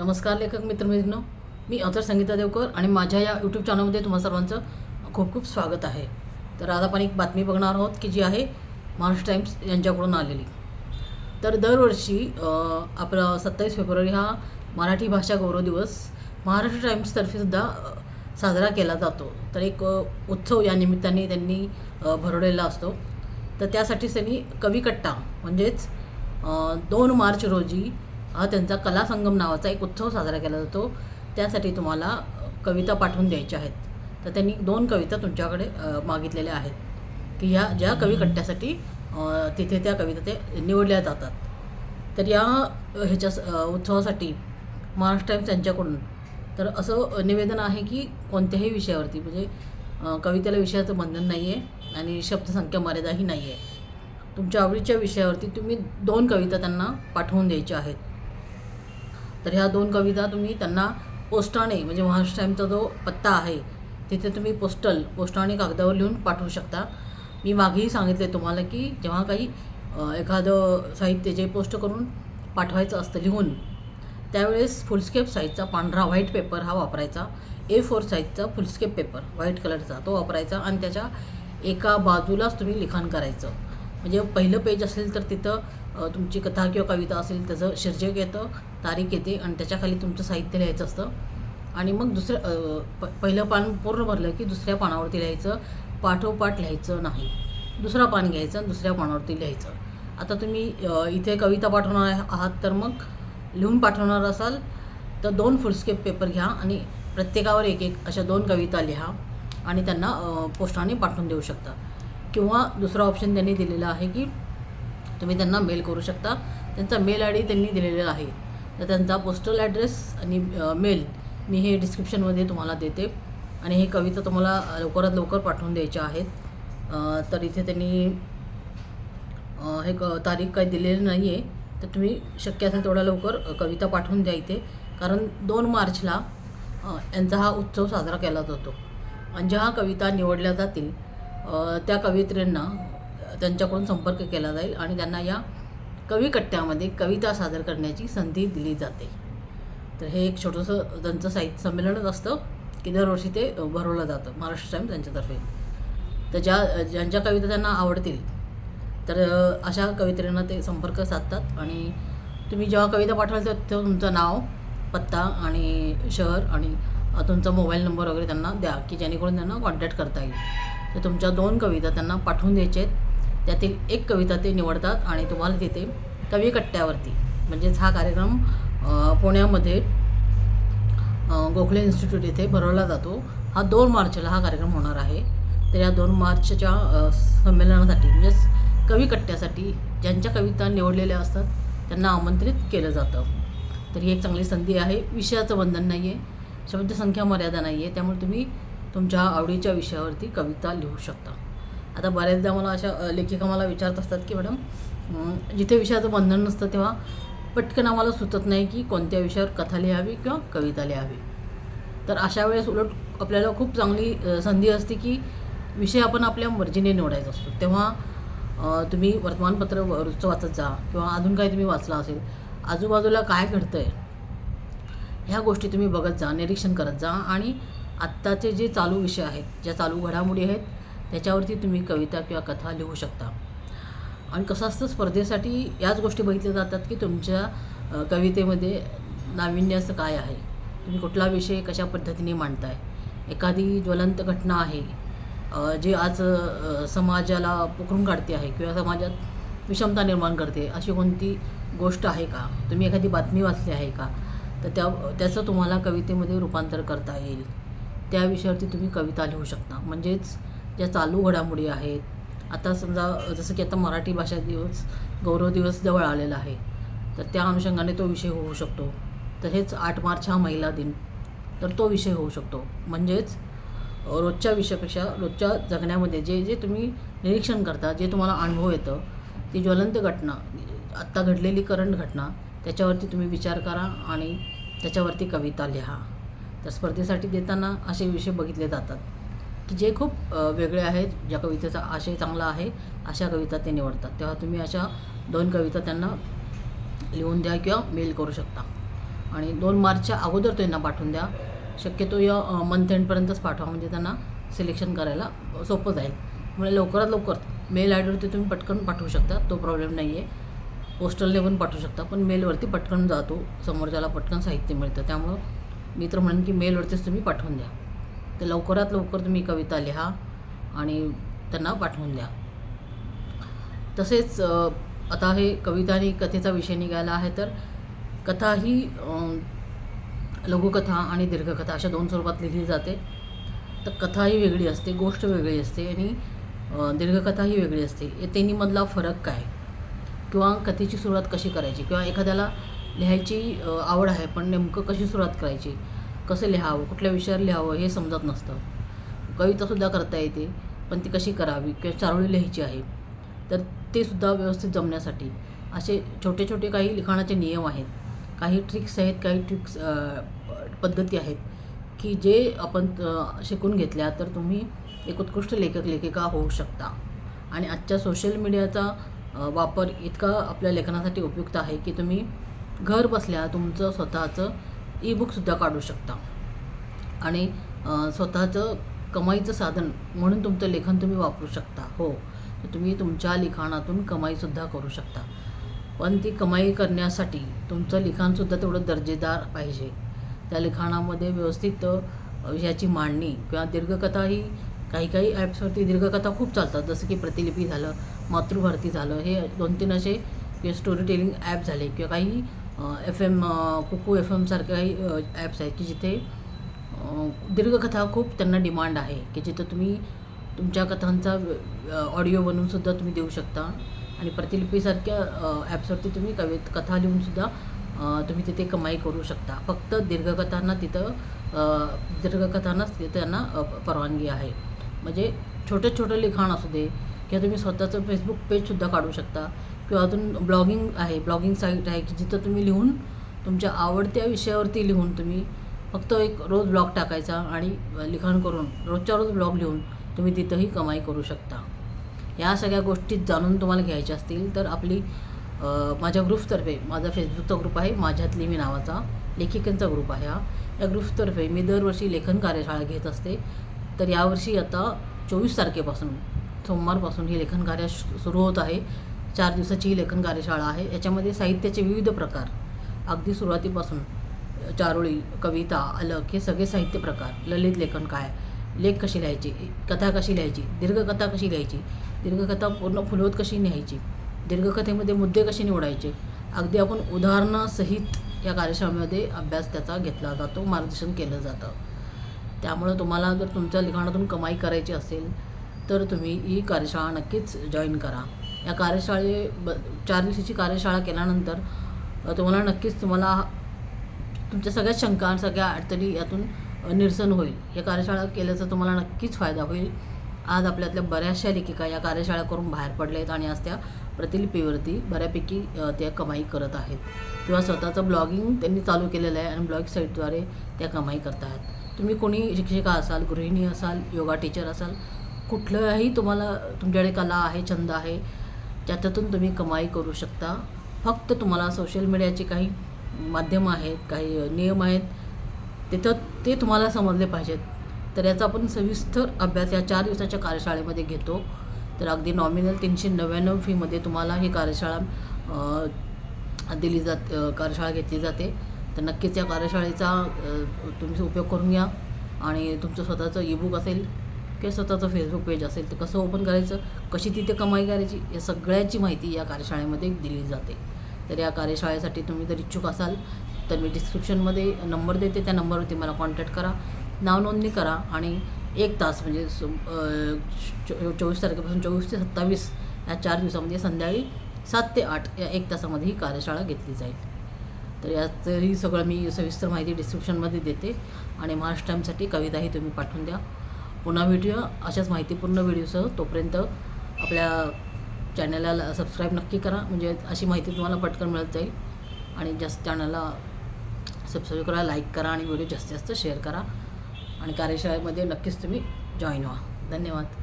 नमस्कार लेखक मित्रमैत्रिनो मी अथर संगीता देवकर आणि माझ्या या यूट्यूब चॅनलमध्ये तुम्हा सर्वांचं खूप खूप स्वागत आहे. तर आज आपण एक बातमी बघणार आहोत की जी आहे महाराष्ट्र टाइम्स यांच्याकडून आलेली. तर दरवर्षी आपलं आपला सत्तावीस फेब्रुवारी हा मराठी भाषा गौरव दिवस महाराष्ट्र टाइम्सतर्फे सुद्धा साजरा केला जातो. तर एक उत्सव या निमित्ताने त्यांनी भरवलेला असतो. तर त्यासाठीच त्यांनी कविकट्टा म्हणजेच दोन मार्च रोजी हा त्यांचा कला संगम नावाचा एक उत्सव साजरा केला जातो. त्यासाठी तुम्हाला कविता पाठवून द्यायच्या आहेत. तर त्यांनी दोन कविता तुमच्याकडे मागितलेल्या आहेत. की ह्या ज्या कविकट्ट्यासाठी अ, तिथे त्या कविता ते निवडल्या जातात. तर या ह्याच्या उत्सवासाठी महाराष्ट्र टाईम्स यांच्याकडून तर असं निवेदन आहे की कोणत्याही विषयावरती म्हणजे कवितेला विषयाचं बंधन नाही आहे आणि शब्दसंख्या मर्यादाही नाही आहे तुमच्या आवडीच्या विषयावरती तुम्ही दोन कविता त्यांना पाठवून द्यायच्या आहेत. तर ह्या दोन कविता तुम्ही त्यांना पोस्टाने म्हणजे महाराष्ट्र टाईमचा जो पत्ता आहे तिथे तुम्ही पोस्टल पोस्टाने कागदावर लिहून पाठवू शकता. मी मागेही सांगितले तुम्हाला की जेव्हा काही एखादं साहित्य जे पोस्ट करून पाठवायचं असतं लिहून त्यावेळेस फुलस्केप साईजचा पांढरा व्हाईट पेपर हा वापरायचा. ए फोर साईजचा फुलस्केप पेपर व्हाईट कलरचा तो वापरायचा आणि त्याच्या एका बाजूलाच तुम्ही लिखाण करायचं. म्हणजे पहिलं पेज असेल तर तिथं तुमची कथा किंवा कविता असेल त्याचं शीर्षक येतं तारीख येते आणि त्याच्याखाली तुमचं साहित्य लिहायचं असतं. आणि मग दुसरं प पहिलं पान पूर्ण भरलं की दुसऱ्या पानावरती लिहायचं पाठोपाठ लिहायचं नाही. दुसरा पान घ्यायचं आणि दुसऱ्या पानावरती लिहायचं. आता तुम्ही इथे कविता पाठवणार आहात तर मग लिहून पाठवणार असाल तर दोन फुलस्केप पेपर घ्या आणि प्रत्येकावर एक एक अशा दोन कविता लिहा आणि त्यांना पोस्टाने पाठवून देऊ शकता. किंवा दुसरा ऑप्शन त्यांनी दिलेला आहे की तुम्ही त्यांना मेल करू शकता. त्यांचा मेल आय डी त्यांनी दिलेला आहे. तर त्यांचा पोस्टल ॲड्रेस आणि मेल मी हे डिस्क्रिप्शनमध्ये तुम्हाला देते. आणि हे कविता तुम्हाला लवकरात लवकर पाठवून द्यायच्या आहेत. तर इथे त्यांनी हे क तारीख काही दिलेली नाही आहे तर तुम्ही शक्य असेल तेवढ्या लवकर कविता पाठवून द्या इथे. कारण दोन मार्चला यांचा हा उत्सव साजरा केला जातो. आणि ज्या कविता निवडल्या जातील त्या कवित्रींना त्यांच्याकडून संपर्क केला जाईल आणि त्यांना या कविकट्ट्यामध्ये कविता सादर करण्याची संधी दिली जाते. तर हे एक छोटंसं त्यांचं साहित्य संमेलनच असतं की दरवर्षी ते भरवलं जातं महाराष्ट्र टाईम त्यांच्यातर्फे. तर ज्या ज्यांच्या कविता त्यांना आवडतील तर अशा कवित्रींना ते संपर्क साधतात. आणि तुम्ही जेव्हा कविता पाठवाल तेव्हा तेव्हा तुमचं नाव पत्ता आणि शहर आणि तुमचा मोबाईल नंबर वगैरे त्यांना द्या की जेणेकरून त्यांना कॉन्टॅक्ट करता येईल. तर तुमच्या दोन कविता त्यांना पाठवून द्यायचे आहेत. त्यातील एक कविता ते निवडतात आणि तुम्हाला तिथे कविकट्ट्यावरती म्हणजेच हा कार्यक्रम पुण्यामध्ये गोखले इन्स्टिट्यूट येथे भरवला जातो. हा दोन मार्चला हा कार्यक्रम होणार आहे. तर या दोन मार्चच्या संमेलनासाठी म्हणजेच कविकट्ट्यासाठी ज्यांच्या कविता निवडलेल्या असतात त्यांना आमंत्रित केलं जातं. तर ही एक चांगली संधी आहे. विषयाचं बंधन नाही आहे शब्दसंख्या मर्यादा नाही आहे त्यामुळे तुम्ही तुमच्या आवडीच्या विषयावरती कविता लिहू शकता. आता बऱ्याचदा मला अशा लेखिका मला विचारत असतात की मॅडम जिथे विषयाचं बंधन नसतं तेव्हा पटकन आम्हाला सुचत नाही की कोणत्या विषयावर कथा लिहावी किंवा कविता लिहावी. तर अशा वेळेस उलट आपल्याला खूप चांगली संधी असते की विषय आपण आपल्या मर्जीने निवडायचा असतो. तेव्हा तुम्ही वर्तमानपत्र रोजचं वाचत जा किंवा अजून काही तुम्ही वाचला असेल आजूबाजूला काय घडतं आहे ह्या गोष्टी तुम्ही बघत जा निरीक्षण करत जा आणि आत्ताचे जे चालू विषय आहेत ज्या चालू घडामोडी आहेत त्याच्यावरती तुम्ही कविता किंवा कथा लिहू शकता. आणि कसं असतं स्पर्धेसाठी याच गोष्टी बघितल्या जातात की तुमच्या कवितेमध्ये नाविन्य असं काय आहे? तुम्ही कुठला विषय कशा पद्धतीने मांडताय? एखादी ज्वलंत घटना आहे जी आज समाजाला पोखरून काढते आहे किंवा समाजात विषमता निर्माण करते अशी कोणती गोष्ट आहे का? तुम्ही एखादी बातमी वाचली आहे का? तर त्या त्याचं तुम्हाला कवितेमध्ये रूपांतर करता येईल. त्या विषयावरती तुम्ही कविता लिहू शकता. म्हणजेच ज्या चालू घडामोडी आहेत. आता समजा जसं की आता मराठी भाषा दिवस गौरव दिवस जवळ आलेला आहे तर त्या अनुषंगाने तो विषय होऊ शकतो. तर हेच आठ मार्च हा महिला दिन. तर तो विषय होऊ शकतो. म्हणजेच रोजच्या विषयापेक्षा रोजच्या जगण्यामध्ये जे जे तुम्ही निरीक्षण करता जे तुम्हाला अनुभव येतं ती ज्वलंत घटना आत्ता घडलेली करंट घटना त्याच्यावरती तुम्ही विचार करा आणि त्याच्यावरती कविता लिहा. तर स्पर्धेसाठी देताना असे विषय बघितले जातात. की जे खूप वेगळे आहेत ज्या कवितेचा आशय चांगला आहे अशा कविता ते निवडतात. तेव्हा तुम्ही अशा दोन कविता त्यांना लिहून द्या किंवा मेल करू शकता. आणि दोन मार्चच्या अगोदर त्यांना पाठवून द्या. शक्यतो या मंथ एंडपर्यंतच पाठवा म्हणजे त्यांना सिलेक्शन करायला सोपं जाईल. म्हणजे लवकरात लवकर मेल आय डीवरती तुम्ही पटकन पाठवू शकता तो प्रॉब्लेम नाही आहे पोस्टलने पण पाठवू शकता पण मेलवरती पटकन जातो. समोरच्याला पटकन साहित्य मिळतं. त्यामुळं मी तर म्हणेन की मेलवरतीच तुम्ही पाठवून द्या. तर लवकरात लवकर तुम्ही कविता लिहा आणि त्यांना पाठवून द्या. तसेच आता हे कविता आणि कथेचा विषय निघाला आहे तर कथा ही लघुकथा आणि दीर्घकथा अशा दोन स्वरूपात लिहिली जाते. तर कथा ही वेगळी असते गोष्ट वेगळी असते आणि दीर्घकथा ही वेगळी असते. या तिन्हीमधला फरक काय? किंवा कथेची सुरुवात कशी करायची? किंवा एखाद्याला लिहायची आवड आहे पण नेमकं कशी सुरुवात करायची? कसं लिहावं कुठल्या विषयावर लिहावं हे समजत नसतं. कवितासुद्धा करता येते पण ती कशी करावी किंवा चारोळी लिहायची आहे तर ते सुद्धा व्यवस्थित जमण्यासाठी. असे छोटे छोटे काही लिखाणाचे नियम आहेत. काही ट्रिक्स आहेत काही ट्रिक्स पद्धती आहेत की जे आपण शिकून घेतल्या तर तुम्ही एक उत्कृष्ट लेखक लेखिका होऊ शकता. आणि आजच्या सोशल मीडियाचा वापर इतका आपल्या लेखनासाठी उपयुक्त आहे की तुम्ही घर बसल्या तुमचं स्वतःचं ईबुकसुद्धा काढू शकता. आणि स्वतःचं कमाईचं साधन म्हणून तुमचं लेखन तुम्ही वापरू शकता. हो. तुम्ही तुमच्या लिखाणातून कमाईसुद्धा करू शकता. पण ती कमाई करण्यासाठी तुमचं लिखाणसुद्धा तेवढं दर्जेदार पाहिजे. त्या लिखाणामध्ये व्यवस्थित अ, विषयाची मांडणी किंवा दीर्घकथा ही काही काही ॲप्सवरती दीर्घकथा खूप चालतात. जसं की प्रतिलिपी झालं मातृभारती झालं हे दोन तीन असे स्टोरी टेलिंग ॲप झाले किंवा काही एफ एम कुकू एफ एमसारखे काही ॲप्स आहेत की जिथे दीर्घकथा खूप त्यांना डिमांड आहे की जिथं तुम्ही तुमच्या कथांचा ऑडिओ बनवूनसुद्धा तुम्ही देऊ शकता. आणि प्रतिलिपीसारख्या ॲप्सवरती तुम्ही कवित कथा लिहूनसुद्धा तुम्ही तिथे कमाई करू शकता. फक्त दीर्घकथांना तिथं दीर्घकथांनाच तिथे त्यांना परवानगी आहे. म्हणजे छोटे छोटे लिखाण असू दे किंवा तुम्ही स्वतःचं फेसबुक पेजसुद्धा काढू शकता. किंवा अजून ब्लॉगिंग आहे ब्लॉगिंग साईट आहे की जिथं तुम्ही लिहून तुमच्या आवडत्या विषयावरती लिहून तुम्ही फक्त एक रोज ब्लॉग टाकायचा आणि लिखाण करून रोजच्या रोज ब्लॉग लिहून तुम्ही तिथंही कमाई करू शकता. या सगळ्या गोष्टी जाणून तुम्हाला घ्यायच्या असतील तर आपली माझ्या ग्रुपतर्फे माझा फेसबुकचा ग्रुप आहे माझ्यातली मी नावाचा लेखिकांचा ग्रुप आहे हा. या ग्रुपतर्फे मी दरवर्षी लेखन कार्यशाळा घेत असते. तर यावर्षी आता चोवीस तारखेपासून सोमवारपासून ही लेखन कार्य शु- सुरू होत आहे. चार दिवसाची ही लेखन कार्यशाळा आहे. याच्यामध्ये साहित्याचे विविध प्रकार अगदी सुरुवातीपासून चारोळी कविता अलग हे सगळे साहित्य प्रकार ललित लेखन काय? लेख कशी लिहायची? कथा कशी लिहायची? दीर्घकथा कशी लिहायची? दीर्घकथा पूर्ण फुलवत कशी लिहायची दीर्घकथेमध्ये मुद्दे कसे निवडायचे? अगदी आपण उदाहरणासहित या कार्यशाळेमध्ये अभ्यास त्याचा घेतला जातो मार्गदर्शन केलं जातं. त्यामुळं तुम्हाला जर तुमच्या लिखाणातून कमाई करायची असेल तर तुम्ही ही कार्यशाळा नक्कीच जॉईन करा. या कार्यशाळे ब चार दिवसाची कार्यशाळा केल्यानंतर तुम्हाला नक्कीच तुम्हाला तुमच्या सगळ्या शंका सगळ्या अडचणी यातून निरसन होईल. या कार्यशाळा केल्याचा तुम्हाला नक्कीच फायदा होईल. आज आपल्यातल्या बऱ्याचशा लेखिका या कार्यशाळा करून बाहेर पडल्या आहेत आणि आज त्या प्रतिलिपीवरती बऱ्यापैकी त्या कमाई करत आहेत. किंवा स्वतःचं ब्लॉगिंग त्यांनी चालू केलेलं आहे आणि ब्लॉग साईटद्वारे त्या कमाई करत आहेत तुम्ही कोणी शिक्षिका असाल गृहिणी असाल योगा टीचर असाल कुठलंही तुम्हाला तुमच्याकडे कला आहे छंद आहे ज्याच्यातून तुम्ही कमाई करू शकता. फक्त तुम्हाला सोशल मीडियाचे काही माध्यमं आहेत काही नियम आहेत तिथं ते तुम्हाला समजले पाहिजेत. तर याचा आपण सविस्तर अभ्यास या चार दिवसाच्या कार्यशाळेमध्ये घेतो. तर अगदी नॉमिनल तीनशे नव्याण्णव फीमध्ये तुम्हाला ही कार्यशाळा दिली जात कार्यशाळा घेतली जाते. तर नक्कीच या कार्यशाळेचा तुम्ही उपयोग करून घ्या. आणि तुमचं स्वतःचं ईबुक असेल किंवा स्वतःचं फेसबुक पेज असेल ते कसं ओपन करायचं? कशी तिथे कमाई करायची? या सगळ्याची माहिती या कार्यशाळेमध्ये दिली जाते. तर या कार्यशाळेसाठी तुम्ही जर इच्छुक असाल तर मी डिस्क्रिप्शनमध्ये नंबर देते. त्या नंबरवरती मला कॉन्टॅक्ट करा. नाव नोंदणी करा आणि एक तास म्हणजे चो चोवीस तारखेपासून चोवीस ते सत्तावीस या चार दिवसामध्ये संध्याकाळी सात ते आठ या एक तासामध्ये ही कार्यशाळा घेतली जाईल. तर याचंही सगळं मी सविस्तर माहिती डिस्क्रिप्शनमध्ये देते आणि महाराष्ट्रांसाठी कविताही तुम्ही पाठवून द्या. पुन्हा व्हिडिओ अशाच माहितीपूर्ण व्हिडिओसह तोपर्यंत आपल्या चॅनलला सबस्क्राईब नक्की करा. म्हणजे अशी माहिती तुम्हाला पटकन मिळत जाईल. आणि जास्त चॅनलला सबस्क्राईब करा लाईक करा आणि व्हिडिओ जास्तीत जास्त शेअर करा. आणि कार्यशाळेमध्ये नक्कीच तुम्ही जॉईन व्हा. धन्यवाद.